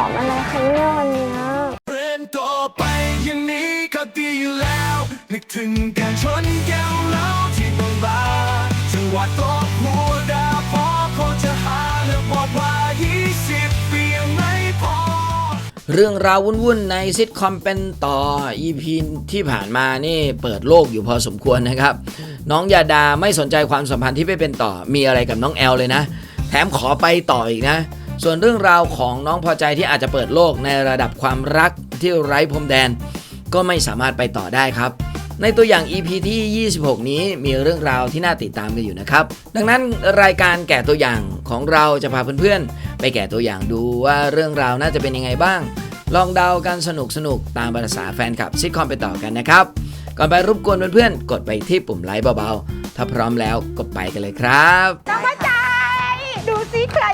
อมอะไรคะเนี่ยวันเนี้ยเรียนต่อไปอย่างนี้ก็ดีอยู่แล้ว นึกถึงการชนแก้วเหล้าที่บางบาจังหวะตบหัวดาพอพอจะหาแล้วบอกว่า 20 ปียังไม่พอ เรื่องราววุ่นๆในซิทคอมเป็นต่อ EP ที่ผ่านมานี่เปิดโลกอยู่พอสมควรนะครับ น้องยาดาไม่สนใจความสัมพันธ์ที่ไม่เป็นต่อมีอะไรกับน้องแอลเลยนะ แถมขอไปต่ออีกนะ ส่วนเรื่องราวของน้องพอใจที่อาจจะเปิดโลกในระดับความรักที่ไร้พรมแดน ก็ไม่สามารถไปต่อได้ครับ ในตัวอย่าง EP ที่ 26 นี้มีเรื่องราวที่น่าติดตามกันอยู่นะครับ ดังนั้นรายการแกะตัวอย่างของเราจะพาเพื่อนๆ ไปแกะตัวอย่างดูว่าเรื่องราวน่าจะเป็นยังไงบ้าง ลองเดากันสนุกสนุกตามภาษาแฟนคลับซิทคอมไปต่อกันนะครับ ก่อนไปรบกวนเพื่อนๆ กดไปที่ปุ่มไลค์เบาๆ ถ้าพร้อมแล้วก็ไปกันเลยครับน้องพอใจ ดูสิใคร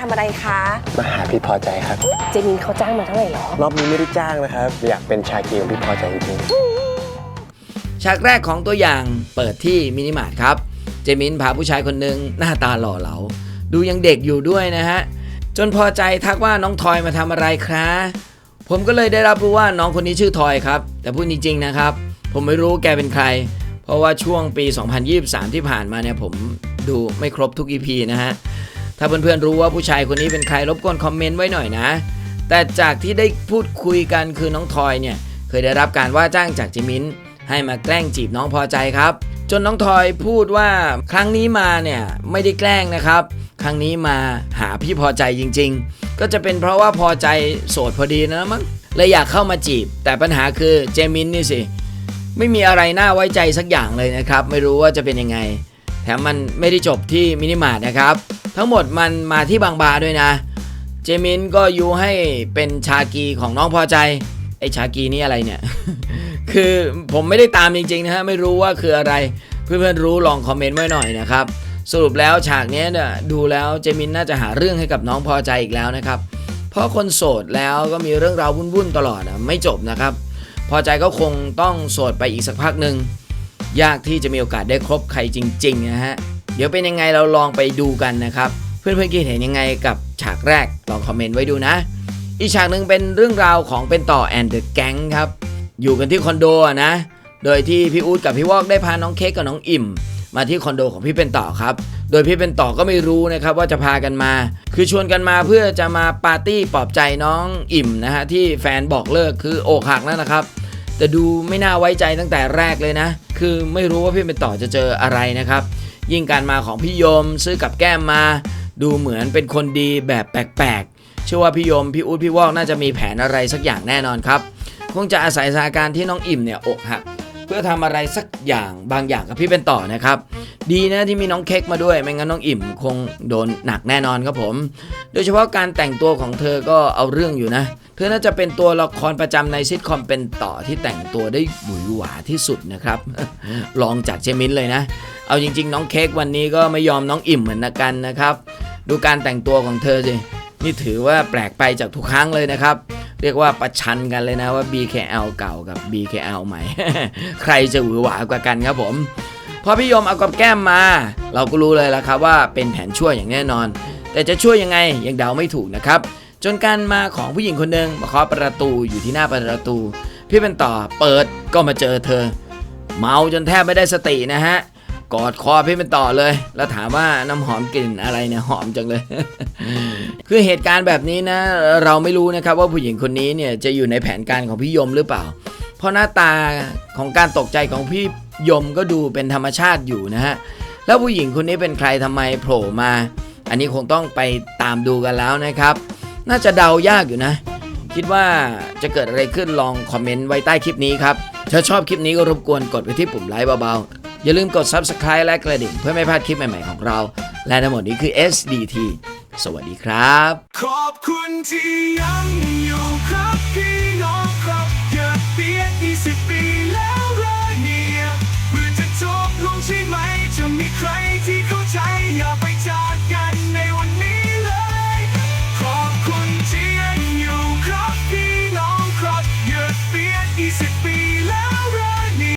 ทำอะไรคะ มาหาพี่พอใจครับ เจมินเขาจ้างมาเท่าไหร่หรอ รอบนี้ไม่ได้จ้างนะครับ อยากเป็นชาเกียวพี่พอใจจริงฉากแรกของตัวอย่างเปิดที่มินิมาร์ทครับ เจมินพาผู้ชายคนหนึ่งหน้าตาหล่อเหลา ดูยังเด็กอยู่ด้วยนะฮะ จนพอใจทักว่าน้องทอยมาทำอะไรคะผมก็เลยได้รับรู้ว่าน้องคนนี้ชื่อทอยครับ แต่พูดจริงๆนะครับ ผมไม่รู้แกเป็นใคร เพราะว่าช่วงปี 2023 ที่ผ่านมาเนี่ยผมดูไม่ครบทุก EP นะฮะ ถ้าเพื่อนๆรู้ว่าผู้ชายคนนี้เป็นใครรบกวนคอมเมนต์ไว้หน่อยนะ แต่จากที่ได้พูดคุยกันคือน้องทอยเนี่ยเคยได้รับการว่าจ้างจากจิมินให้มาแกล้งจีบน้องพอใจครับ จนน้องทอยพูดว่าครั้งนี้มาเนี่ยไม่ได้แกล้งนะครับ ครั้งนี้มาหาพี่พอใจจริง ๆ ก็จะเป็นเพราะว่าพอใจโสดพอดีนะมั้งเลยอยากเข้ามาจีบ แต่ปัญหาคือเจมินนี่สิไม่มีอะไรน่าไว้ใจสักอย่างเลยนะครับ ไม่รู้ว่าจะเป็นยังไง แถมมันไม่ได้จบที่มินิมาร์ทนะครับทั้งหมดมันมาที่บางบาด้วยนะ เจมินก็ยูให้เป็นชากีของน้องพอใจ ไอชากีนี่อะไรเนี่ย คือผมไม่ได้ตามจริงๆนะฮะ ไม่รู้ว่าคืออะไร เพื่อนๆรู้ลองคอมเมนต์ไว้หน่อยนะครับ สรุปแล้วฉากนี้เนี่ยดูแล้วเจมินน่าจะหาเรื่องให้กับน้องพอใจอีกแล้วนะครับ เพราะคนโสดแล้วก็มีเรื่องราววุ่นๆตลอดอะไม่จบนะครับ พอใจก็คงต้องโสดไปอีกสักพักหนึ่งยากที่จะมีโอกาสได้ครบใครจริงๆนะฮะ ดี๋ยวเป็นยังไงเราลองไปดูกันนะครับ เพื่อนๆคิดเห็นยังไงกับฉากแรกลองคอมเมนต์ไว้ดูนะ อีกฉากหนึ่งเป็นเรื่องราวของเป็นต่อแอนเดอะแก๊งครับ อยู่กันที่คอนโดนะ โดยที่พี่อู๊ดกับพี่วอกได้พาน้องเค้กกับน้องอิ่ม มาที่คอนโดของพี่เป็นต่อครับ โดยพี่เป็นต่อก็ไม่รู้นะครับว่าจะพากันมา คือชวนกันมาเพื่อจะมาปาร์ตี้ปลอบใจน้องอิ่มนะฮะที่แฟนบอกเลิกคืออกหักแล้วนะครับแต่ดูไม่น่าไว้ใจตั้งแต่แรกเลยนะ คือไม่รู้ว่าพี่เป็นต่อจะเจออะไรนะครับ ยิ่งการมาของพี่โยมซื้อกับแก้มมา ดูเหมือนเป็นคนดีแบบแปลกๆ เชื่อว่าพี่โยมพี่อู๊ดพี่วอกน่าจะมีแผนอะไรสักอย่างแน่นอนครับ คงจะอาศัยสถานการณ์ที่น้องอิ่มเนี่ยอกหัก พื่อทำอะไรสักอย่างบางอย่างกับพี่เป็นต่อนะครับ ดีนะที่มีน้องเค้กมาด้วย ไม่งั้นน้องอิ่มคงโดนหนักแน่นอนครับผม โดยเฉพาะการแต่งตัวของเธอก็เอาเรื่องอยู่นะ เธอน่าจะเป็นตัวละครประจำในซิทคอมเป็นต่อที่แต่งตัวได้หวือหวาที่สุดนะครับ ลองจากเจมินเลยนะ เอาจริง ๆ น้องเค้กวันนี้ก็ไม่ยอมน้องอิ่มเหมือนกันนะครับ ดูการแต่งตัวของเธอสินี่ถือว่าแปลกไปจากทุกครั้งเลยนะครับ เรียกว่าประชันกันเลยนะว่า BKL เก่ากับ BKL ใหม่ ใครจะหวือหวากว่ากันครับผม พอพี่ยมเอากับแก้มมา เราก็รู้เลยแล้วครับว่าเป็นแผนช่วยอย่างแน่นอน แต่จะช่วยยังไงยังเดาไม่ถูกนะครับ จนการมาของผู้หญิงคนหนึ่งมาเคาะประตูอยู่ที่หน้าประตู พี่เป็นต่อเปิดก็มาเจอเธอ เมาจนแทบไม่ได้สตินะฮะ กอดคอพี่เป็นต่อเลย แล้วถามว่าน้ำหอมกลิ่นอะไรเนี่ยหอมจังเลย คือเหตุการณ์แบบนี้นะ เราไม่รู้นะครับว่าผู้หญิงคนนี้เนี่ยจะอยู่ในแผนการของพี่ยมหรือเปล่า เพราะหน้าตาของการตกใจของพี่ยมก็ดูเป็นธรรมชาติอยู่นะฮะแล้วผู้หญิงคนนี้เป็นใครทำไมโผล่มา อันนี้คงต้องไปตามดูกันแล้วนะครับ น่าจะเดายากอยู่นะ คิดว่าจะเกิดอะไรขึ้นลองคอมเมนต์ไว้ใต้คลิปนี้ครับถ้าชอบคลิปนี้ก็รบกวนกดไปที่ปุ่มไลค์เบาๆ อย่าลืมกด Subscribe และกระดิ่งเพื่อไม่พลาดคลิปใหม่ ๆ ของเรา และทั้งหมดนี้คือ SDT สวัสดีครับ ขอบคุณที่ยังอ